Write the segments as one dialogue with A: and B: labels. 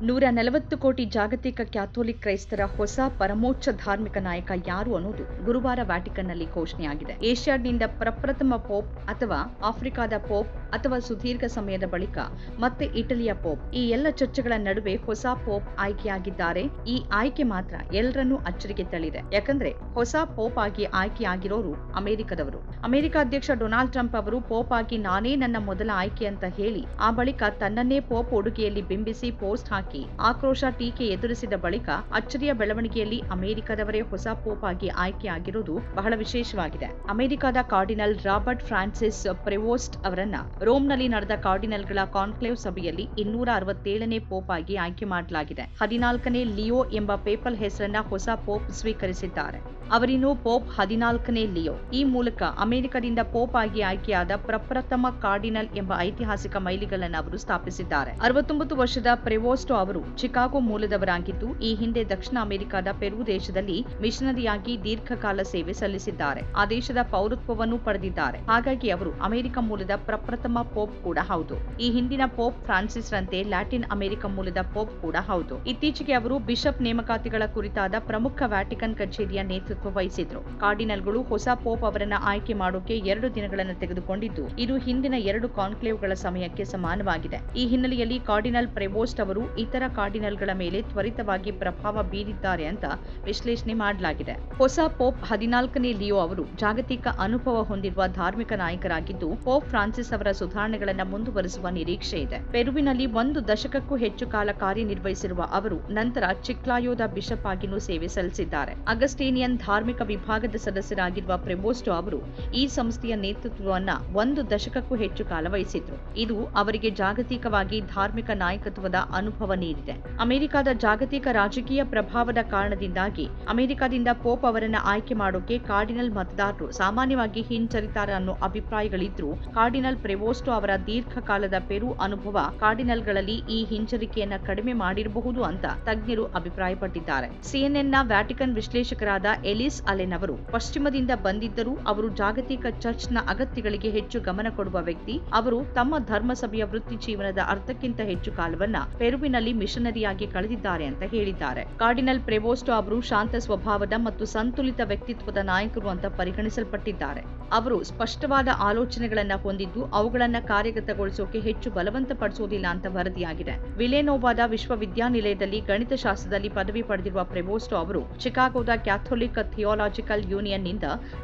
A: ನೂರ ನಲವತ್ತು ಕೋಟಿ ಜಾಗತಿಕ ಕ್ಯಾಥೋಲಿಕ್ ಕ್ರೈಸ್ತರ ಹೊಸ ಪರಮೋಚ್ಚ ಧಾರ್ಮಿಕ ನಾಯಕ ಯಾರು ಅನ್ನೋದು ಗುರುವಾರ ವ್ಯಾಟಿಕನ್ನಲ್ಲಿ ಘೋಷಣೆಯಾಗಿದೆ. ಏಷ್ಯಾಡ್ನಿಂದ ಪ್ರಪ್ರಥಮ ಪೋಪ್ ಅಥವಾ ಆಫ್ರಿಕಾದ ಪೋಪ್ ಅಥವಾ ಸುದೀರ್ಘ ಸಮಯದ ಬಳಿಕ ಮತ್ತೆ ಇಟಲಿಯ ಪೋಪ್. ಈ ಎಲ್ಲ ಚರ್ಚೆಗಳ ನಡುವೆ ಹೊಸ ಪೋಪ್ ಆಯ್ಕೆಯಾಗಿದ್ದಾರೆ. ಈ ಆಯ್ಕೆ ಮಾತ್ರ ಎಲ್ಲರನ್ನೂ ಅಚ್ಚರಿಗೆ ತಳ್ಳಿದೆ. ಯಾಕಂದ್ರೆ ಹೊಸ ಪೋಪ್ ಆಗಿ ಆಯ್ಕೆಯಾಗಿರೋರು ಅಮೆರಿಕದವರು. ಅಮೆರಿಕ ಅಧ್ಯಕ್ಷ ಡೊನಾಲ್ಡ್ ಟ್ರಂಪ್ ಅವರು ಪೋಪ್ ಆಗಿ ನಾನೇ ನನ್ನ ಮೊದಲ ಆಯ್ಕೆ ಅಂತ ಹೇಳಿ ಆ ಬಳಿಕ ತನ್ನನ್ನೇ ಪೋಪ್ ಉಡುಗೆಯಲ್ಲಿ ಬಿಂಬಿಸಿ ಪೋಸ್ಟ್ ಹಾಕಿ ಆಕ್ರೋಶ ಟೀಕೆ ಎದುರಿಸಿದ ಬಳಿಕ ಅಚ್ಚರಿಯ ಬೆಳವಣಿಗೆಯಲ್ಲಿ ಅಮೆರಿಕದವರೇ ಹೊಸ ಪೋಪ್ ಆಗಿ ಆಯ್ಕೆಯಾಗಿರುವುದು ಬಹಳ ವಿಶೇಷವಾಗಿದೆ. ಅಮೆರಿಕದ ಕಾರ್ಡಿನಲ್ ರಾಬರ್ಟ್ ಫ್ರಾನ್ಸಿಸ್ ಪ್ರೆವೋಸ್ಟ್ ಅವರನ್ನ ರೋಮ್ನಲ್ಲಿ ನಡೆದ ಕಾರ್ಡಿನಲ್ಗಳ ಕಾನ್ಕ್ಲೇವ್ ಸಭೆಯಲ್ಲಿ ಇನ್ನೂರ ಅರವತ್ತೇಳನೇ ಪೋಪ್ ಆಗಿ ಆಯ್ಕೆ ಮಾಡಲಾಗಿದೆ. ಹದಿನಾಲ್ಕನೇ ಲಿಯೋ ಎಂಬ ಪೇಪಲ್ ಹೆಸರನ್ನ ಹೊಸ ಪೋಪ್ ಸ್ವೀಕರಿಸಿದ್ದಾರೆ. ಅವರಿನ್ನು ಪೋಪ್ ಹದಿನಾಲ್ಕನೇ ಲಿಯೋ. ಈ ಮೂಲಕ ಅಮೆರಿಕದಿಂದ ಪೋಪ್ ಆಗಿ ಆಯ್ಕೆಯಾದ ಪ್ರಪ್ರಥಮ ಕಾರ್ಡಿನಲ್ ಎಂಬ ಐತಿಹಾಸಿಕ ಮೈಲಿಗಲ್ಲನ್ನು ಅವರು ಸ್ಥಾಪಿಸಿದ್ದಾರೆ. ಅರವತ್ತೊಂಬತ್ತು ವರ್ಷದ ಪ್ರೆವೋಸ್ಟೋ ಅವರು ಚಿಕಾಗೋ ಮೂಲದವರಾಗಿದ್ದು, ಈ ಹಿಂದೆ ದಕ್ಷಿಣ ಅಮೆರಿಕದ ಪೆರು ದೇಶದಲ್ಲಿ ಮಿಷನರಿಯಾಗಿ ದೀರ್ಘಕಾಲ ಸೇವೆ ಸಲ್ಲಿಸಿದ್ದಾರೆ. ಆ ದೇಶದ ಪೌರತ್ವವನ್ನು ಪಡೆದಿದ್ದಾರೆ. ಹಾಗಾಗಿ ಅವರು ಅಮೆರಿಕ ಮೂಲದ ಪ್ರಪ್ರಥಮ ಪೋಪ್ ಕೂಡ ಹೌದು. ಈ ಹಿಂದಿನ ಪೋಪ್ ಫ್ರಾನ್ಸಿಸ್ ರಂತೆ ಲ್ಯಾಟಿನ್ ಅಮೆರಿಕ ಮೂಲದ ಪೋಪ್ ಕೂಡ ಹೌದು. ಇತ್ತೀಚೆಗೆ ಅವರು ಬಿಷಪ್ ನೇಮಕಾತಿಗಳ ಕುರಿತಾದ ಪ್ರಮುಖ ವ್ಯಾಟಿಕನ್ ಕಚೇರಿಯ ನೇತೃತ್ವ ವಹಿಸಿದ್ರು. ಕಾರ್ಡಿನಲ್ಗಳು ಹೊಸ ಪೋಪ್ ಅವರನ್ನ ಆಯ್ಕೆ ಮಾಡೋಕೆ ಎರಡು ದಿನಗಳನ್ನು ತೆಗೆದುಕೊಂಡಿದ್ದು, ಇದು ಹಿಂದಿನ ಎರಡು ಕಾನ್ಕ್ಲೇವ್ಗಳ ಸಮಯಕ್ಕೆ ಸಮಾನವಾಗಿದೆ. ಈ ಹಿನ್ನೆಲೆಯಲ್ಲಿ ಕಾರ್ಡಿನಲ್ ಪ್ರೆವೋಸ್ಟ್ ಅವರು ಇತರ ಕಾರ್ಡಿನಲ್ಗಳ ಮೇಲೆ ತ್ವರಿತವಾಗಿ ಪ್ರಭಾವ ಬೀರಿದ್ದಾರೆ ಅಂತ ವಿಶ್ಲೇಷಣೆ ಮಾಡಲಾಗಿದೆ. ಹೊಸ ಪೋಪ್ ಹದಿನಾಲ್ಕನೇ ಲಿಯೋ ಅವರು ಜಾಗತಿಕ ಅನುಭವ ಹೊಂದಿರುವ ಧಾರ್ಮಿಕ ನಾಯಕರಾಗಿದ್ದು, ಪೋಪ್ ಫ್ರಾನ್ಸಿಸ್ ಅವರ ಸುಧಾರಣೆಗಳನ್ನು ಮುಂದುವರಿಸುವ ನಿರೀಕ್ಷೆ ಇದೆ. ಪೆರುವಿನಲ್ಲಿ ಒಂದು ದಶಕಕ್ಕೂ ಹೆಚ್ಚು ಕಾಲ ಕಾರ್ಯನಿರ್ವಹಿಸಿರುವ ಅವರು ನಂತರ ಚಿಕ್ಲಾಯೋದ ಬಿಷಪ್ ಆಗಿನೂ ಸೇವೆ ಸಲ್ಲಿಸಿದ್ದಾರೆ. ಅಗಸ್ಟೇನಿಯನ್ ಧಾರ್ಮಿಕ ವಿಭಾಗದ ಸದಸ್ಯರಾಗಿರುವ ಪ್ರೆಬೋಸ್ಟೋ ಅವರು ಈ ಸಂಸ್ಥೆಯ ನೇತೃತ್ವವನ್ನು ಒಂದು ದಶಕಕ್ಕೂ ಹೆಚ್ಚು ಕಾಲ ವಹಿಸಿದ್ರು. ಇದು ಅವರಿಗೆ ಜಾಗತಿಕವಾಗಿ ಧಾರ್ಮಿಕ ನಾಯಕತ್ವದ ಅನುಭವ ನೀಡಿದೆ. ಅಮೆರಿಕದ ಜಾಗತಿಕ ರಾಜಕೀಯ ಪ್ರಭಾವದ ಕಾರಣದಿಂದಾಗಿ ಅಮೆರಿಕದಿಂದ ಪೋಪ್ ಅವರನ್ನ ಆಯ್ಕೆ ಮಾಡೋಕೆ ಕಾರ್ಡಿನಲ್ ಮತದಾರರು ಸಾಮಾನ್ಯವಾಗಿ ಹಿಂಜರಿತಾರೆ ಅನ್ನೋ ಅಭಿಪ್ರಾಯಗಳಿದ್ರೂ ಕಾರ್ಡಿನಲ್ ಪ್ರೆವೋಸ್ಟೋ ಅವರ ದೀರ್ಘಕಾಲದ ಪೆರು ಅನುಭವ ಕಾರ್ಡಿನಲ್ಗಳಲ್ಲಿ ಈ ಹಿಂಜರಿಕೆಯನ್ನ ಕಡಿಮೆ ಮಾಡಿರಬಹುದು ಅಂತ ತಜ್ಞರು ಅಭಿಪ್ರಾಯಪಟ್ಟಿದ್ದಾರೆ. ಸಿಎನ್ಎನ್ನ ವ್ಯಾಟಿಕನ್ ವಿಶ್ಲೇಷಕರಾದ ಎಲಿಸ್ ಅಲೆನ್ ಅವರು ಪಶ್ಚಿಮದಿಂದ ಬಂದಿದ್ದರೂ ಅವರು ಜಾಗತಿಕ ಚರ್ಚ್ನ ಅಗತ್ಯಗಳಿಗೆ ಹೆಚ್ಚು ಗಮನ ಕೊಡುವ ವ್ಯಕ್ತಿ. ಅವರು ತಮ್ಮ ಧರ್ಮಸಭೆಯ ವೃತ್ತಿ ಜೀವನದ ಅರ್ಥಕ್ಕಿಂತ ಹೆಚ್ಚು ಕಾಲವನ್ನ ಪೆರುವಿನಲ್ಲಿ ಮಿಷನರಿಯಾಗಿ ಕಳೆದಿದ್ದಾರೆ ಅಂತ ಹೇಳಿದ್ದಾರೆ. ಕಾರ್ಡಿನಲ್ ಪ್ರೆವೋಸ್ಟೋ ಅವರು ಶಾಂತ ಸ್ವಭಾವದ ಮತ್ತು ಸಂತುಲಿತ ವ್ಯಕ್ತಿತ್ವದ ನಾಯಕರು ಅಂತ ಪರಿಗಣಿಸಲ್ಪಟ್ಟಿದ್ದಾರೆ. ಅವರು ಸ್ಪಷ್ಟವಾದ ಆಲೋಚನೆಗಳನ್ನ ಹೊಂದಿದ್ದು ಅವುಗಳನ್ನ ಕಾರ್ಯಗತಗೊಳಿಸೋಕೆ ಹೆಚ್ಚು ಬಲವಂತಪಡಿಸೋದಿಲ್ಲ ಅಂತ ವರದಿಯಾಗಿದೆ. ವಿಲೇನೋವಾದ ವಿಶ್ವವಿದ್ಯಾನಿಲಯದಲ್ಲಿ ಗಣಿತಶಾಸ್ತ್ರದಲ್ಲಿ ಪದವಿ ಪಡೆದಿರುವ ಪ್ರೆವೋಸ್ಟೋ ಅವರು ಚಿಕಾಗೋದ ಕ್ಯಾಥೋಲಿಕ್ ಥಿಯೋಲಾಜಿಕಲ್ ಯೂನಿಯನ್ನಿಂದ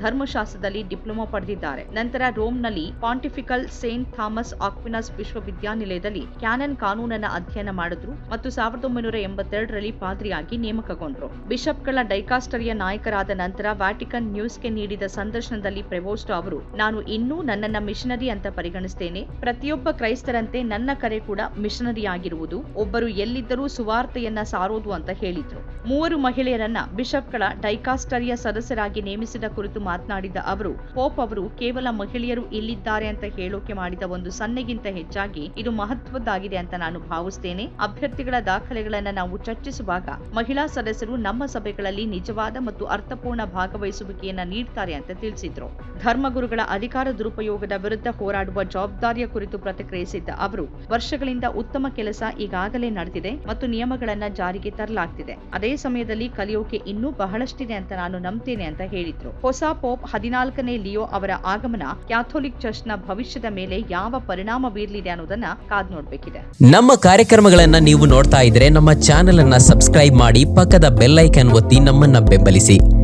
A: ಧರ್ಮಶಾಸ್ತ್ರದಲ್ಲಿ ಡಿಪ್ಲೊಮಾ ಪಡೆದಿದ್ದಾರೆ. ನಂತರ ರೋಮ್ನಲ್ಲಿ ಪಾಂಟಿಫಿಕಲ್ ಸೇಂಟ್ ಥಾಮಸ್ ಆಕ್ವಿನಸ್ ವಿಶ್ವವಿದ್ಯಾನಿಲಯದಲ್ಲಿ ಕ್ಯಾನನ್ ಕಾನೂನನ್ನ ಅಧ್ಯಯನ ಮಾಡಿದ್ರು ಮತ್ತು ಸಾವಿರದ ಒಂಬೈನೂರ ಎಂಬತ್ತೆರಡರಲ್ಲಿ ಪಾದ್ರಿಯಾಗಿ ನೇಮಕಗೊಂಡ್ರು. ಬಿಷಪ್ಗಳ ಡೈಕಾಸ್ಟರಿಯ ನಾಯಕರಾದ ನಂತರ ವ್ಯಾಟಿಕನ್ ನ್ಯೂಸ್ಗೆ ನೀಡಿದ ಸಂದರ್ಶನದಲ್ಲಿ ಪ್ರೆವೋಸ್ಟೋ ಅವರು, ನಾನು ಇನ್ನೂ ನನ್ನನ್ನ ಮಿಷನರಿ ಅಂತ ಪರಿಗಣಿಸ್ತೇನೆ. ಪ್ರತಿಯೊಬ್ಬ ಕ್ರೈಸ್ತರಂತೆ ನನ್ನ ಕರೆ ಕೂಡ ಮಿಷನರಿ ಆಗಿರುವುದು. ಒಬ್ಬರು ಎಲ್ಲಿದ್ದರೂ ಸುವಾರ್ತೆಯನ್ನ ಸಾರೋದು ಅಂತ ಹೇಳಿದ್ರು. ಮೂವರು ಮಹಿಳೆಯರನ್ನ ಬಿಷಪ್ಗಳ ಡೈಕಾಸ್ಟರಿಯ ಸದಸ್ಯರಾಗಿ ನೇಮಿಸಿದ ಕುರಿತು ಮಾತನಾಡಿದ ಅವರು, ಪೋಪ್ ಅವರು ಕೇವಲ ಮಹಿಳೆಯರು ಇಲ್ಲಿದ್ದಾರೆ ಅಂತ ಹೇಳೋಕೆ ಮಾಡಿದ ಒಂದು ಸನ್ನೆಗಿಂತ ಹೆಚ್ಚಾಗಿ ಇದು ಮಹತ್ವದ್ದಾಗಿದೆ ಅಂತ ನಾನು ಭಾವಿಸ್ತೇನೆ. ಅಭ್ಯರ್ಥಿಗಳ ದಾಖಲೆಗಳನ್ನ ನಾವು ಚರ್ಚಿಸುವಾಗ ಮಹಿಳಾ ಸದಸ್ಯರು ನಮ್ಮ ಸಭೆಗಳಲ್ಲಿ ನಿಜವಾದ ಮತ್ತು ಅರ್ಥಪೂರ್ಣ ಭಾಗವಹಿಸುವಿಕೆಯನ್ನ ನೀಡ್ತಾರೆ ಅಂತ ತಿಳಿಸಿದ್ರು. ಧರ್ಮಗುರುಗಳ ಅಧಿಕಾರ ದುರುಪಯೋಗದ ವಿರುದ್ಧ ಹೋರಾಡುವ ಜವಾಬ್ದಾರಿಯ ಕುರಿತು ಪ್ರತಿಕ್ರಿಯಿಸಿದ್ದ ಅವರು, ವರ್ಷಗಳಿಂದ ಉತ್ತಮ ಕೆಲಸ ಈಗಾಗಲೇ ನಡೆದಿದೆ ಮತ್ತು ನಿಯಮಗಳನ್ನ ಜಾರಿಗೆ ತರಲಾಗ್ತಿದೆ. ಅದೇ ಸಮಯದಲ್ಲಿ ಕಲಿಯೋಕೆ ಇನ್ನೂ ಬಹಳಷ್ಟಿದೆ ಅಂತ ನಾನು ನಂಬ್ತೇನೆ ಅಂತ ಹೇಳಿದ್ರು. ಹೊಸ ಪೋಪ್ ಹದಿನಾಲ್ಕನೇ ಲಿಯೋ ಅವರ ಆಗಮನ ಕ್ಯಾಥೋಲಿಕ್ ಚರ್ಚ್ನ ಭವಿಷ್ಯದ ಮೇಲೆ ಯಾವ ಪರಿಣಾಮ ಬೀರಲಿದೆ ಅನ್ನೋದನ್ನ ಕಾದ್ ನೋಡ್ಬೇಕಿದೆ.
B: ನಮ್ಮ ಕಾರ್ಯಕ್ರಮಗಳನ್ನ ನೀವು ನೋಡ್ತಾ ಇದ್ರೆ ನಮ್ಮ ಚಾನೆಲ್ ಅನ್ನ ಸಬ್ಸ್ಕ್ರೈಬ್ ಮಾಡಿ ಪಕ್ಕದ ಬೆಲ್ ಐಕನ್ ಒತ್ತಿ ನಮ್ಮನ್ನ ಬೆಂಬಲಿಸಿ.